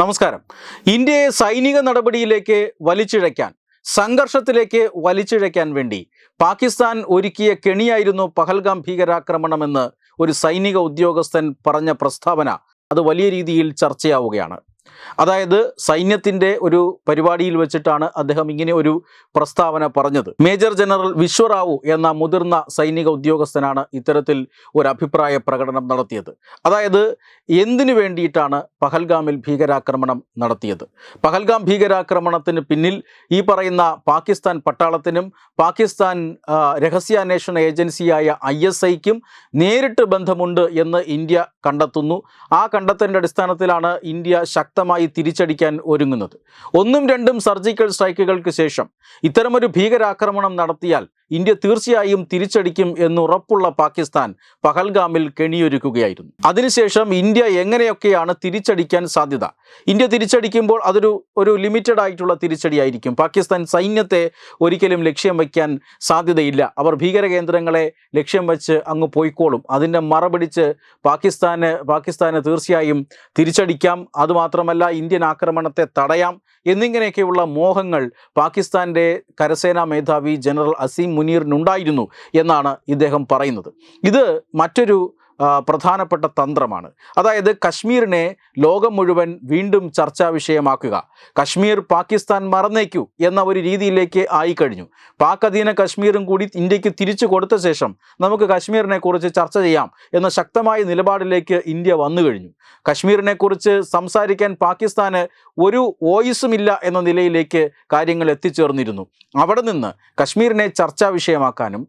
നമസ്കാരം. ഇന്ത്യയെ സൈനിക നടപടിയിലേക്ക് വലിച്ചിഴയ്ക്കാൻ സംഘർഷത്തിലേക്ക് വലിച്ചിഴയ്ക്കാൻ വേണ്ടി പാകിസ്ഥാൻ ഒരുക്കിയ കെണിയായിരുന്നു പഹൽഗാം ഭീകരാക്രമണമെന്ന് ഒരു സൈനിക ഉദ്യോഗസ്ഥൻ പറഞ്ഞ പ്രസ്താവന. അത് വലിയ രീതിയിൽ ചർച്ചയാവുകയാണ്. അതായത് സൈന്യത്തിന്റെ ഒരു പരിപാടിയിൽ വെച്ചിട്ടാണ് അദ്ദേഹം ഇങ്ങനെ ഒരു പ്രസ്താവന പറഞ്ഞത്. മേജർ ജനറൽ വിശ്വറാവു എന്ന മുതിർന്ന സൈനിക ഉദ്യോഗസ്ഥനാണ് ഇത്തരത്തിൽ ഒരു അഭിപ്രായ പ്രകടനം നടത്തിയത്. അതായത് എന്തിനു വേണ്ടിയിട്ടാണ് പഹൽഗാമിൽ ഭീകരാക്രമണം നടത്തിയത്? പഹൽഗാം ഭീകരാക്രമണത്തിന് പിന്നിൽ ഈ പറയുന്ന പാകിസ്ഥാൻ പട്ടാളത്തിനും പാകിസ്ഥാൻ രഹസ്യാന്വേഷണ ഏജൻസിയായ ഐ എസ് ഐക്കും നേരിട്ട് ബന്ധമുണ്ട് എന്ന് ഇന്ത്യ കണ്ടെത്തുന്നു. ആ കണ്ടെത്തലിന്റെ അടിസ്ഥാനത്തിലാണ് ഇന്ത്യ ശക്തമായി തിരിച്ചടിക്കാൻ ഒരുങ്ങുന്നത്. ഒന്നും രണ്ടും സർജിക്കൽ സ്ട്രൈക്കുകൾക്ക് ശേഷം ഇത്തരമൊരു ഭീകരാക്രമണം നടത്തിയാൽ ഇന്ത്യ തീർച്ചയായും തിരിച്ചടിക്കും എന്നുറപ്പുള്ള പാകിസ്ഥാൻ പഹൽഗാമിൽ കെണിയൊരുക്കുകയായിരുന്നു. അതിനുശേഷം ഇന്ത്യ എങ്ങനെയൊക്കെയാണ് തിരിച്ചടിക്കാൻ സാധ്യത? ഇന്ത്യ തിരിച്ചടിക്കുമ്പോൾ അതൊരു ഒരു ലിമിറ്റഡ് ആയിട്ടുള്ള തിരിച്ചടിയായിരിക്കും. പാകിസ്ഥാൻ സൈന്യത്തെ ഒരിക്കലും ലക്ഷ്യം വയ്ക്കാൻ സാധ്യതയില്ല. അവർ ഭീകര കേന്ദ്രങ്ങളെ ലക്ഷ്യം വെച്ച് അങ്ങ് പോയിക്കോളും. അതിന്റെ മറപിടിച്ച് പാകിസ്ഥാന് പാകിസ്ഥാന് തീർച്ചയായും തിരിച്ചടിക്കാം. അതുമാത്രമല്ല ഇന്ത്യൻ ആക്രമണത്തെ തടയാം. എന്നിങ്ങനെയൊക്കെയുള്ള മോഹങ്ങൾ പാകിസ്ഥാന്റെ കരസേനാ മേധാവി ജനറൽ അസീം മുനീറിനുണ്ടായിരുന്നു എന്നാണ് ഇദ്ദേഹം പറയുന്നത്. ഇത് മറ്റൊരു പ്രധാനപ്പെട്ട തന്ത്രമാണ്. അതായത് കശ്മീരിനെ ലോകം മുഴുവൻ വീണ്ടും ചർച്ചാ വിഷയമാക്കുക. കശ്മീർ പാകിസ്ഥാൻ മറന്നേക്കൂ എന്ന ഒരു രീതിയിലേക്ക് ആയിക്കഴിഞ്ഞു. പാക് അധീന കശ്മീരും കൂടി ഇന്ത്യയ്ക്ക് തിരിച്ചു കൊടുത്ത ശേഷം നമുക്ക് കശ്മീരിനെ കുറിച്ച് ചർച്ച ചെയ്യാം എന്ന ശക്തമായ നിലപാടിലേക്ക് ഇന്ത്യ വന്നു കഴിഞ്ഞു. കശ്മീരിനെ കുറിച്ച് സംസാരിക്കാൻ പാകിസ്ഥാന് ഒരു വോയിസും ഇല്ല എന്ന നിലയിലേക്ക് കാര്യങ്ങൾ എത്തിച്ചേർന്നിരുന്നു. അവിടെ നിന്ന് കശ്മീരിനെ ചർച്ചാ വിഷയമാക്കാനും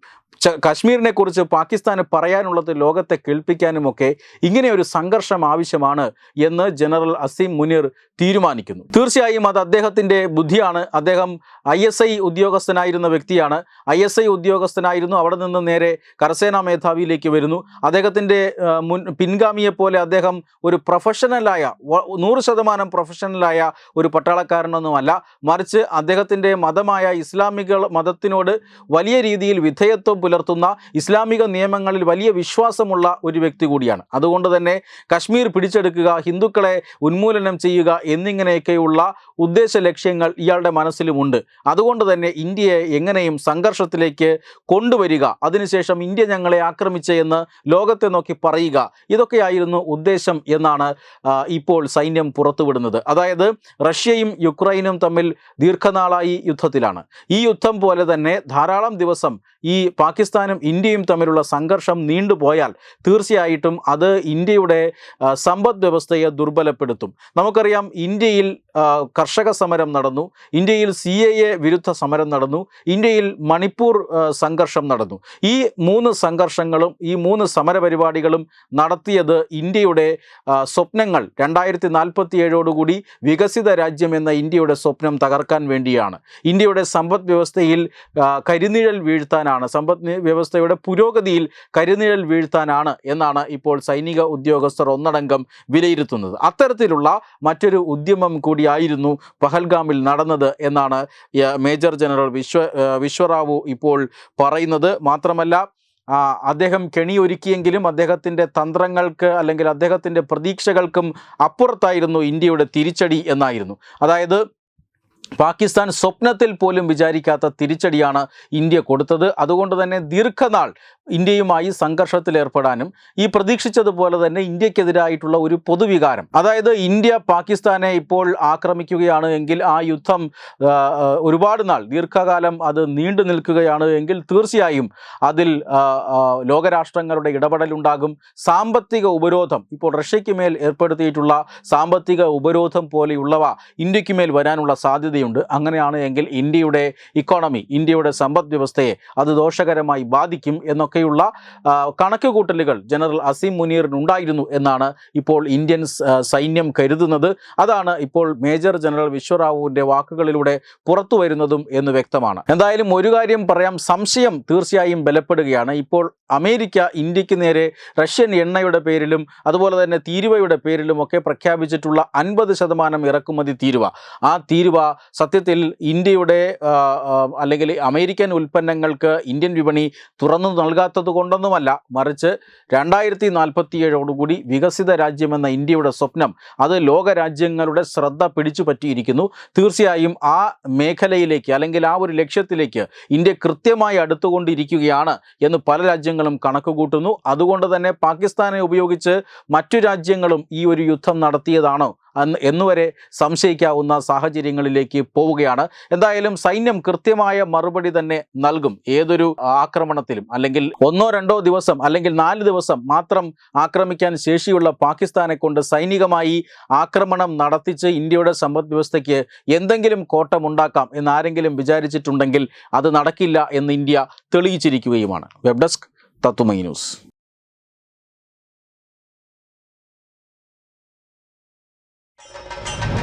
കശ്മീരിനെ കുറിച്ച് പാകിസ്ഥാന് പറയാനുള്ളത് ലോകത്തെ കേൾപ്പിക്കാനുമൊക്കെ ഇങ്ങനെ ഒരു സംഘർഷം ആവശ്യമാണ് എന്ന് ജനറൽ അസീം മുനീർ തീരുമാനിക്കുന്നു. തീർച്ചയായും അത് അദ്ദേഹത്തിന്റെ ബുദ്ധിയാണ്. അദ്ദേഹം ഐ എസ് ഐ ഉദ്യോഗസ്ഥനായിരുന്ന വ്യക്തിയാണ്. ഐ എസ് ഐ ഉദ്യോഗസ്ഥനായിരുന്നു. അവിടെ നിന്ന് നേരെ കരസേനാ മേധാവിയിലേക്ക് വരുന്നു. അദ്ദേഹത്തിന്റെ മുൻ പിൻഗാമിയെ പോലെ അദ്ദേഹം ഒരു പ്രൊഫഷണലായ നൂറ് ശതമാനം പ്രൊഫഷണലായ ഒരു പട്ടാളക്കാരനൊന്നുമല്ല. മറിച്ച് അദ്ദേഹത്തിന്റെ മതമായ ഇസ്ലാമിക മതത്തിനോട് വലിയ രീതിയിൽ വിധേയത്വം പുലർത്തുന്ന ഇസ്ലാമിക നിയമങ്ങളിൽ വലിയ വിശ്വാസമുള്ള ഒരു വ്യക്തി കൂടിയാണ്. അതുകൊണ്ട് തന്നെ കശ്മീർ പിടിച്ചെടുക്കുക ഹിന്ദുക്കളെ ഉന്മൂലനം ചെയ്യുക എന്നിങ്ങനെയൊക്കെയുള്ള ഉദ്ദേശ ലക്ഷ്യങ്ങൾ ഇയാളുടെ മനസ്സിലുമുണ്ട്. അതുകൊണ്ട് തന്നെ ഇന്ത്യയെ എങ്ങനെയും സംഘർഷത്തിലേക്ക് കൊണ്ടുവരിക അതിനുശേഷം ഇന്ത്യ ഞങ്ങളെ ആക്രമിച്ച് എന്ന് ലോകത്തെ നോക്കി പറയുക ഇതൊക്കെയായിരുന്നു ഉദ്ദേശം എന്നാണ് ഇപ്പോൾ സൈന്യം പുറത്തുവിടുന്നത്. അതായത് റഷ്യയും യുക്രൈനും തമ്മിൽ ദീർഘനാളായി യുദ്ധത്തിലാണ്. ഈ യുദ്ധം പോലെ തന്നെ ധാരാളം ദിവസം ഈ പാകിസ്ഥാനും ഇന്ത്യയും തമ്മിലുള്ള സംഘർഷം നീണ്ടുപോയാൽ തീർച്ചയായിട്ടും അത് ഇന്ത്യയുടെ സമ്പദ് വ്യവസ്ഥയെ ദുർബലപ്പെടുത്തും. നമുക്കറിയാം ഇന്ത്യയിൽ കർഷക സമരം നടന്നു ഇന്ത്യയിൽ സി എ എ വിരുദ്ധ സമരം നടന്നു ഇന്ത്യയിൽ മണിപ്പൂർ സംഘർഷം നടന്നു. ഈ മൂന്ന് സംഘർഷങ്ങളും ഈ മൂന്ന് സമരപരിപാടികളും നടത്തിയത് ഇന്ത്യയുടെ സ്വപ്നങ്ങൾ രണ്ടായിരത്തി നാൽപ്പത്തി ഏഴോടുകൂടി വികസിത രാജ്യം എന്ന ഇന്ത്യയുടെ സ്വപ്നം തകർക്കാൻ വേണ്ടിയാണ്. ഇന്ത്യയുടെ സമ്പദ് വ്യവസ്ഥയിൽ കരിനിഴൽ വീഴ്ത്താനാണ് സമ്പദ് വ്യവസ്ഥയുടെ പുരോഗതിയിൽ കരുനിഴൽ വീഴ്ത്താനാണ് എന്നാണ് ഇപ്പോൾ സൈനിക ഉദ്യോഗസ്ഥർ ഒന്നടങ്കം വിലയിരുത്തുന്നത്. അത്തരത്തിലുള്ള മറ്റൊരു ഉദ്യമം കൂടിയായിരുന്നു പഹൽഗാമിൽ നടന്നത് എന്നാണ് മേജർ ജനറൽ വിശ്വ വിശ്വറാവു ഇപ്പോൾ പറയുന്നത്. മാത്രമല്ല അദ്ദേഹം കെണിയൊരുക്കിയെങ്കിലും അദ്ദേഹത്തിന്റെ തന്ത്രങ്ങൾക്ക് അല്ലെങ്കിൽ അദ്ദേഹത്തിന്റെ പ്രതീക്ഷകൾക്കും അപ്പുറത്തായിരുന്നു ഇന്ത്യയുടെ തിരിച്ചടി എന്നായിരുന്നു. അതായത് പാകിസ്ഥാൻ സ്വപ്നത്തിൽ പോലും വിചാരിക്കാത്ത തിരിച്ചടിയാണ് ഇന്ത്യ കൊടുത്തത്. അതുകൊണ്ട് തന്നെ ദീർഘനാൾ ഇന്ത്യയുമായി സംഘർഷത്തിലേർപ്പെടാനും ഈ പ്രതീക്ഷിച്ചതുപോലെ തന്നെ ഇന്ത്യക്കെതിരായിട്ടുള്ള ഒരു പൊതുവികാരം. അതായത് ഇന്ത്യ പാകിസ്ഥാനെ ഇപ്പോൾ ആക്രമിക്കുകയാണ് എങ്കിൽ ആ യുദ്ധം ഒരുപാട് നാൾ ദീർഘകാലം അത് നീണ്ടു നിൽക്കുകയാണ് എങ്കിൽ തീർച്ചയായും അതിൽ ലോകരാഷ്ട്രങ്ങളുടെ ഇടപെടലുണ്ടാകും. സാമ്പത്തിക ഉപരോധം ഇപ്പോൾ റഷ്യയ്ക്ക് മേൽ ഏർപ്പെടുത്തിയിട്ടുള്ള സാമ്പത്തിക ഉപരോധം പോലെയുള്ളവ ഇന്ത്യയ്ക്ക് മേൽ വരാനുള്ള സാധ്യതയുണ്ട് അങ്ങനെയാണ് എങ്കിൽ ഇന്ത്യയുടെ ഇക്കോണമി ഇന്ത്യയുടെ സമ്പദ് വ്യവസ്ഥയെ അത് ദോഷകരമായി ബാധിക്കും എന്നൊക്കെയുള്ള കണക്കുകൂട്ടലുകൾ ജനറൽ അസീം മുനീറിനുണ്ടായിരുന്നു എന്നാണ് ഇപ്പോൾ ഇന്ത്യൻ സൈന്യം കരുതുന്നത്. അതാണ് ഇപ്പോൾ മേജർ ജനറൽ വിശ്വറാവുവിന്റെ വാക്കുകളിലൂടെ പുറത്തു വരുന്നതും എന്ന് വ്യക്തമാണ്. എന്തായാലും ഒരു കാര്യം പറയാം. സംശയം തീർച്ചയായും ബലപ്പെടുകയാണ്. ഇപ്പോൾ അമേരിക്ക ഇന്ത്യയ്ക്ക് നേരെ റഷ്യൻ എണ്ണയുടെ പേരിലും അതുപോലെ തന്നെ തീരുവയുടെ പേരിലും ഒക്കെ പ്രഖ്യാപിച്ചിട്ടുള്ള അൻപത് ശതമാനം ഇറക്കുമതി തീരുവ. ആ തീരുവ സത്യത്തിൽ ഇന്ത്യയുടെ അല്ലെങ്കിൽ അമേരിക്കൻ ഉൽപ്പന്നങ്ങൾക്ക് ഇന്ത്യൻ വിപണി തുറന്നു നൽകാത്തത് കൊണ്ടൊന്നുമല്ല. മറിച്ച് രണ്ടായിരത്തി നാൽപ്പത്തിയേഴോടുകൂടി വികസിത രാജ്യമെന്ന ഇന്ത്യയുടെ സ്വപ്നം അത് ലോകരാജ്യങ്ങളുടെ ശ്രദ്ധ പിടിച്ചു പറ്റിയിരിക്കുന്നു. തീർച്ചയായും ആ മേഖലയിലേക്ക് അല്ലെങ്കിൽ ആ ഒരു ലക്ഷ്യത്തിലേക്ക് ഇന്ത്യ കൃത്യമായി അടുത്തുകൊണ്ടിരിക്കുകയാണ് എന്ന് പല രാജ്യങ്ങളും കണക്കുകൂട്ടുന്നു. അതുകൊണ്ട് തന്നെ പാകിസ്ഥാനെ ഉപയോഗിച്ച് മറ്റു രാജ്യങ്ങളും ഈ ഒരു യുദ്ധം നടത്തിയതാണോ? അന്ന് എന്നുവരെ സംശയിക്കാവുന്ന സാഹചര്യങ്ങളിലേക്ക് പോവുകയാണ്. എന്തായാലും സൈന്യം കൃത്യമായ മറുപടി തന്നെ നൽകും. ഏതൊരു ആക്രമണത്തിലും അല്ലെങ്കിൽ ഒന്നോ രണ്ടോ ദിവസം അല്ലെങ്കിൽ നാല് ദിവസം മാത്രം ആക്രമിക്കാൻ ശേഷിയുള്ള പാകിസ്ഥാനെ കൊണ്ട് സൈനികമായി ആക്രമണം നടത്തിച്ച് ഇന്ത്യയുടെ സമ്പദ് വ്യവസ്ഥയ്ക്ക് എന്തെങ്കിലും കോട്ടമുണ്ടാക്കാം എന്ന് ആരെങ്കിലും വിചാരിച്ചിട്ടുണ്ടെങ്കിൽ അത് നടക്കില്ല എന്ന് India തെളിയിച്ചിരിക്കുകയുമാണ്. Web desk Tatwamayi news.